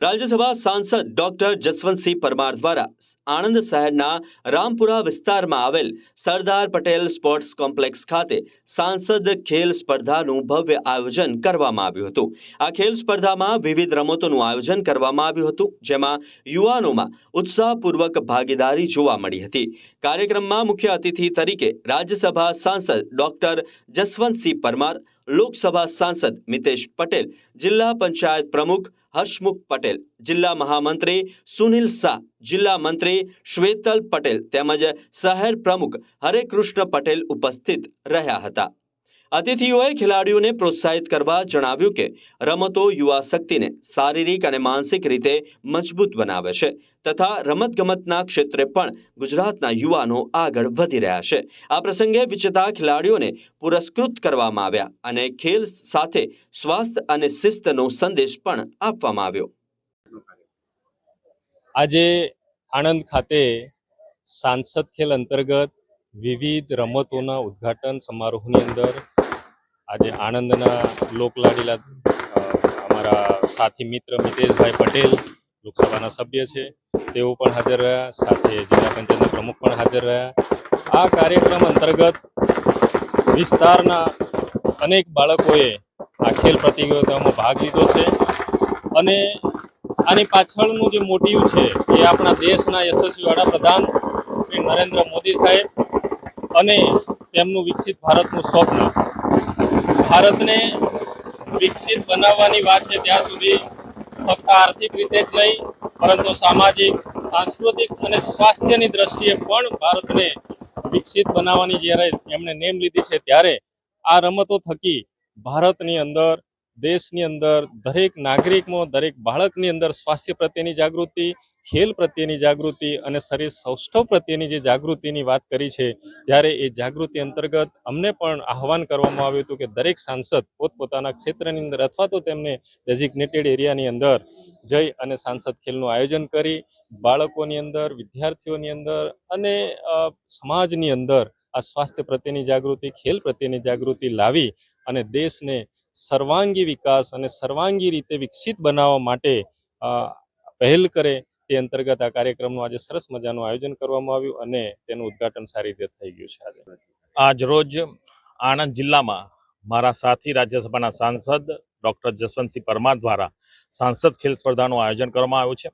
રાજ્યસભા સાંસદ ડોક્ટર જસવંતસિંહ પરમાર દ્વારા આણંદ શહેરના રામપુરા વિસ્તારમાં આવેલ સરદાર પટેલ સ્પોર્ટ્સ કોમ્પ્લેક્સ ખાતે સાંસદ ખેલ સ્પર્ધાનું ભવ્ય આયોજન કરવામાં આવ્યું હતું. આ ખેલ સ્પર્ધામાં વિવિધ રમતોનું આયોજન કરવામાં આવ્યું હતું, જેમાં યુવાનોમાં ઉત્સાહપૂર્વક ભાગીદારી જોવા મળી હતી. કાર્યક્રમમાં મુખ્ય અતિથિ તરીકે રાજ્યસભા સાંસદ ડોક્ટર જસવંતસિંહ પરમાર લોકસભા સાંસદ મિતેશ પટેલ, જિલ્લા પંચાયત પ્રમુખ હર્ષમુખ પટેલ, જિલ્લા મહામંત્રી સુનિલ શાહ, જિલ્લા મંત્રી શ્વેતલ પટેલ તેમજ શહેર પ્રમુખ હરેકૃષ્ણ પટેલ ઉપસ્થિત રહ્યા હતા. અતિથિઓએ ખેલાડીઓને પ્રોત્સાહિત કરવા જણાવ્યું કે રમતો યુવા શક્તિને શારીરિક અને માનસિક રીતે મજબૂત બનાવે છે તથા રમતગમતના ક્ષેત્રે પણ ગુજરાતના યુવાનો આગળ વધી રહ્યા છે. આ પ્રસંગે વિજેતા ખેલાડીઓને પુરસ્કૃત કરવામાં આવ્યા અને ખેલ સાથે સ્વાસ્થ્ય અને શિસ્તનો સંદેશ પણ આપવામાં આવ્યો. આજે આણંદ ખાતે સાંસદ ખેલ અંતર્ગત વિવિધ રમતોના ઉદ્ઘાટન સમારોહની અંદર આજે આણંદના લોકલાડીલા અમારા સાથી મિત્ર મિતેશભાઈ પટેલ લોકસભાના સભ્ય છે. તેઓ પણ હાજર રહ્યા, સાથે જિલ્લા પંચાયતના પ્રમુખ પણ હાજર રહ્યા. આ કાર્યક્રમ અંતર્ગત વિસ્તારના અનેક બાળકોએ આ ખેલ પ્રતિયોગિતામાં ભાગ લીધો છે અને આની પાછળનું જે મોટિવ છે એ આપણા દેશના યશસ્વી વડાપ્રધાન શ્રી નરેન્દ્ર મોદી સાહેબ અને તેમનું વિકસિત ભારતનું સ્વપ્ન. ભારતને વિકસિત બનાવવાની વાત છે ત્યાં સુધી ફક્ત આર્થિક રીતે જ નહીં, પરંતુ સામાજિક, સાંસ્કૃતિક અને સ્વાસ્થ્યની દ્રષ્ટિએ પણ ભારતને વિકસિત બનાવવાની જ્યારે એમણે નેમ લીધી છે ત્યારે આ રમતો થકી ભારતની અંદર દેશની અંદર દરેક નાગરિકમાં, દરેક બાળકની અંદર સ્વાસ્થ્ય પ્રત્યેની જાગૃતિ, ખેલ પ્રત્યેની જાગૃતિ અને શરીર સૌષ્ઠવ પ્રત્યેની જે જાગૃતિની વાત કરી છે, ત્યારે એ જાગૃતિ અંતર્ગત અમને પણ આહવાન કરવામાં આવ્યું હતું કે દરેક સાંસદ પોતપોતાના ક્ષેત્રની અંદર અથવા તો તેમને ડેઝિગ્નેટેડ એરિયાની અંદર જઈ અને સાંસદ ખેલનું આયોજન કરી, બાળકોની અંદર, વિદ્યાર્થીઓની અંદર અને સમાજની અંદર આ સ્વાસ્થ્ય પ્રત્યેની જાગૃતિ, ખેલ પ્રત્યેની જાગૃતિ લાવી અને દેશને સર્વાંગી વિકાસ અને સર્વાંગી રીતે વિકસિત બનાવવા માટે પહેલ કરે તે અંતર્ગત આ કાર્યક્રમનું આજે સરસ મજાનું આયોજન કરવામાં આવ્યું અને તેનું ઉદ્ઘાટન સારી રીતે થઈ ગયું છે આજે રોજ આણંદ જિલ્લામાં મારા સાથી રાજ્યસભાના સાંસદ ડૉક્ટર જસવંતસિંહ પરમાર દ્વારા સાંસદ ખેલ સ્પર્ધાનું આયોજન કરવામાં આવ્યું છે.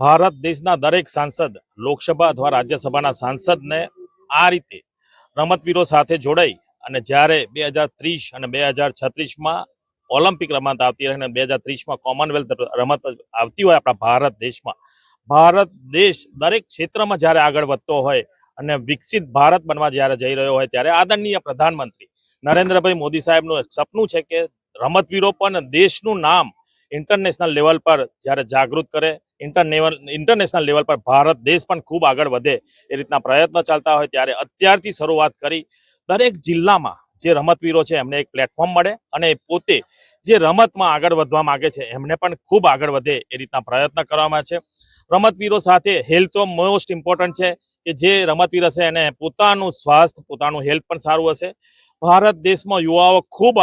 ભારત દેશના દરેક સાંસદ લોકસભા અથવા રાજ્યસભાના સાંસદને આ રીતે રમતવીરો સાથે જોડાઈ અને જ્યારે બે હજાર ત્રીસ અને બે હજાર છત્રીસમાં ઓલિમ્પિક રમત આવતી રહે અને બે હજાર ત્રીસમાં કોમનવેલ્થ રમત આવતી હોય આપણા ભારત દેશમાં, ભારત દેશ દરેક ક્ષેત્રમાં જ્યારે આગળ વધતો હોય અને વિકસિત ભારત બનવા જ્યારે જઈ રહ્યો હોય ત્યારે આદરણીય પ્રધાનમંત્રી નરેન્દ્રભાઈ મોદી સાહેબનું એક સપનું છે કે રમતવીરો પણ દેશનું નામ ઇન્ટરનેશનલ લેવલ પર જ્યારે જાગૃત કરે ઇન્ટરનેવલ ઇન્ટરનેશનલ લેવલ પર ભારત દેશ પણ ખૂબ આગળ વધે એ રીતના પ્રયત્ન ચાલતા હોય ત્યારે અત્યારથી શરૂઆત કરી દરેક જિલ્લામાં જે રમતવીરો છે, એમને એક પ્લેટફોર્મ મળે અને પોતે જે રમતમાં આગળ વધવા માગે છે, એમને પણ ખૂબ આગળ વધે એ રીતના પ્રયત્ન કરવામાં છે. રમતવીરો સાથે હેલ્થ તો મોસ્ટ ઇમ્પોર્ટન્ટ છે કે જે રમતવીર હશે એને પોતાનું સ્વાસ્થ્ય, પોતાનું હેલ્થ પણ સારું હશે. ભારત દેશમાં યુવાઓ ખૂબ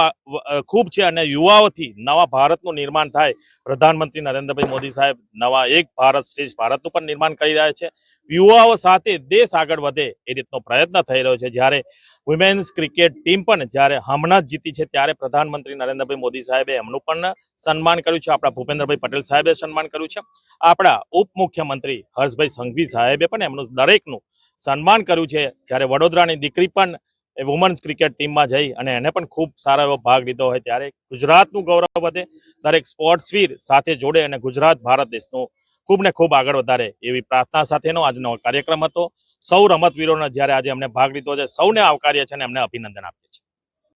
ખૂબ છે અને યુવાઓથી નવા ભારતનું નિર્માણ થાય. પ્રધાનમંત્રી નરેન્દ્રભાઈ મોદી સાહેબ નવા એક ભારત શ્રેષ્ઠ ભારતનું પણ નિર્માણ કરી રહ્યા છે. યુવાઓ સાથે દેશ આગળ વધે એ રીતનો પ્રયત્ન થઈ રહ્યો છે. જ્યારે વુમેન્સ ક્રિકેટ ટીમ પણ જ્યારે હમણાં જ જીતી છે, ત્યારે પ્રધાનમંત્રી નરેન્દ્રભાઈ મોદી સાહેબે એમનું પણ સન્માન કર્યું છે. આપણા ભૂપેન્દ્રભાઈ પટેલ સાહેબે સન્માન કર્યું છે. આપણા ઉપમુખ્યમંત્રી હર્ષભાઈ સંઘવી સાહેબે પણ એમનું દરેકનું સન્માન કર્યું છે. જ્યારે વડોદરાની દીકરી પણ એ વુમન્સ ક્રિકેટ ટીમમાં જઈ અને એને પણ ખૂબ સારો એવો ભાગ લીધો હોય ત્યારે ગુજરાતનું ગૌરવ વધે, દરેક સ્પોર્ટ્સવીર સાથે જોડે અને ગુજરાત ભારત દેશનું ખૂબ ને ખૂબ આગળ વધારે એવી પ્રાર્થના સાથેનો આજનો કાર્યક્રમ હતો. સૌ રમતવીરોને જ્યારે આજે અમને ભાગ લીધો છે, સૌને આવકાર્ય છે અને એમને અભિનંદન આપીએ છીએ.